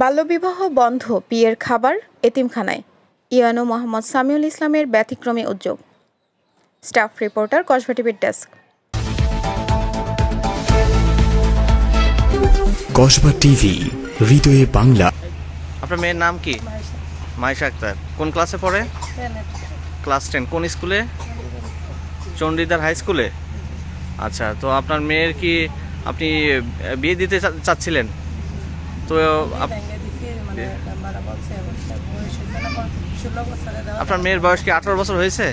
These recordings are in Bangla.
বাল্যবিবাহ বন্ধ বিয়ের খাবার এতিমখানায়। ইয়ানো মোহাম্মদ সামিউল ইসলামের ব্যতিক্রমী উদ্যোগ। স্টাফ রিপোর্টার কসবা টিভির ডেস্ক। কসবা টিভি হৃদয়ে বাংলা। আপনার মেয়ের নাম কি? মাইশা আক্তার। কোন ক্লাসে পড়ে? Class ten. কোন স্কুলে? চণ্ডীদার হাই স্কুলে? আচ্ছা তো আপনার মেয়ের কি আপনি বিয়ে দিতে চাচ্ছিলেন? তো আপনার মেয়ের বয়স কি আঠারো বছর হয়েছে?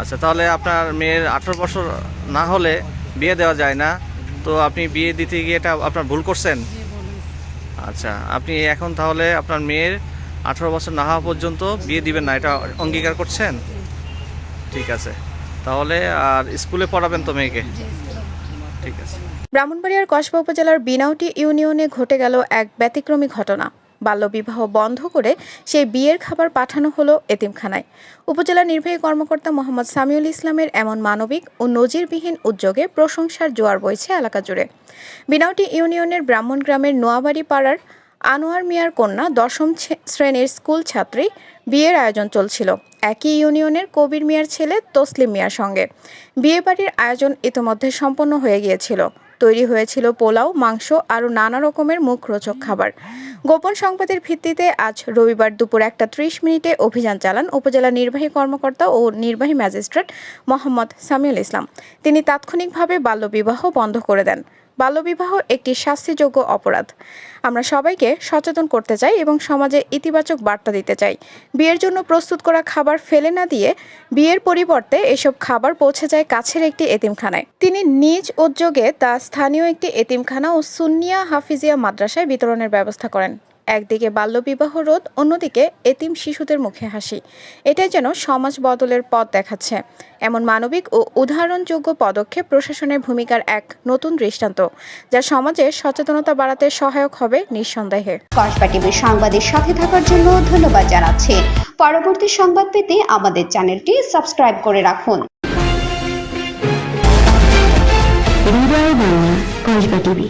আচ্ছা তাহলে আপনার মেয়ের আঠারো বছর না হলে বিয়ে দেওয়া যায় না। তো আপনি বিয়ে দিতে গিয়ে এটা আপনার ভুল করছেন? আচ্ছা আপনি এখন তাহলে আপনার মেয়ের আঠারো বছর না হওয়া পর্যন্ত বিয়ে দিবেন না, এটা অঙ্গীকার করছেন? ঠিক আছে, তাহলে আর স্কুলে পড়াবেন তো মেয়েকে? ঠিক আছে। ব্রাহ্মণবাড়িয়ার কসবা উপজেলার বিনাউটি ইউনিয়নে ঘটে গেল এক ব্যতিক্রমী ঘটনা। বাল্যবিবাহ বন্ধ করে সেই বিয়ের খাবার পাঠানো হলো এতিমখানায়। উপজেলা নির্বাহী কর্মকর্তা মোহাম্মদ সামিউল ইসলামের এমন মানবিক ও নজিরবিহীন উদ্যোগে প্রশংসার জোয়ার বইছে এলাকা জুড়ে। বিনাউটি ইউনিয়নের ব্রাহ্মণ গ্রামের নোয়াবাড়ি পাড়ার আনোয়ার মিয়ার কন্যা দশম শ্রেণির স্কুল ছাত্রী বিয়ের আয়োজন চলছিল। একই ইউনিয়নের কবির মিয়ার ছেলে তসলিম মিয়ার সঙ্গে। বিয়ে বাড়ির আয়োজন ইতোমধ্যে সম্পন্ন হয়ে গিয়েছিল। তৈরি হয়েছিল পোলাও, মাংস আরও নানা রকমের মুখরোচক খাবার। গোপন সংবাদের ভিত্তিতে আজ রবিবার দুপুর একটা ত্রিশ মিনিটে অভিযান চালান উপজেলা নির্বাহী কর্মকর্তা ও নির্বাহী ম্যাজিস্ট্রেট মোহাম্মদ সামিউল ইসলাম। তিনি তাৎক্ষণিকভাবে বাল্যবিবাহ বন্ধ করে দেন। বাল্যবিবাহ একটি শাস্তিযোগ্য অপরাধ। আমরা সবাইকে সচেতন করতে চাই এবং সমাজে ইতিবাচক বার্তা দিতে চাই। বিয়ের জন্য প্রস্তুত করা খাবার ফেলে না দিয়ে বিয়ের পরিবর্তে এসব খাবার পৌঁছে যায় কাছের একটি এতিমখানায়। তিনি নিজ উদ্যোগে তা স্থানীয় একটি এতিমখানা ও সুন্নিয়া হাফিজিয়া মাদ্রাসায় বিতরণের ব্যবস্থা করেন। একদিকে বাল্যবিবাহ রোধ অন্যদিকে এতিম শিশুদের মুখে হাসি। এটাই যেন সমাজ বদলের পথ দেখাচ্ছে। এমন মানবিক ও উদাহরণযোগ্য পদক্ষেপ প্রশাসনের ভূমিকার এক নতুন দৃষ্টান্ত যা সমাজে সচেতনতা বাড়াতে সহায়ক হবে নিঃসন্দেহে। কসবা টিভির সংবাদের সাথে থাকার জন্য ধন্যবাদ জানাচ্ছি। পরবর্তী সংবাদ পেতে আমাদের চ্যানেলটি সাবস্ক্রাইব করে রাখুন। হৃদয় বাংলা কসবা টিভি।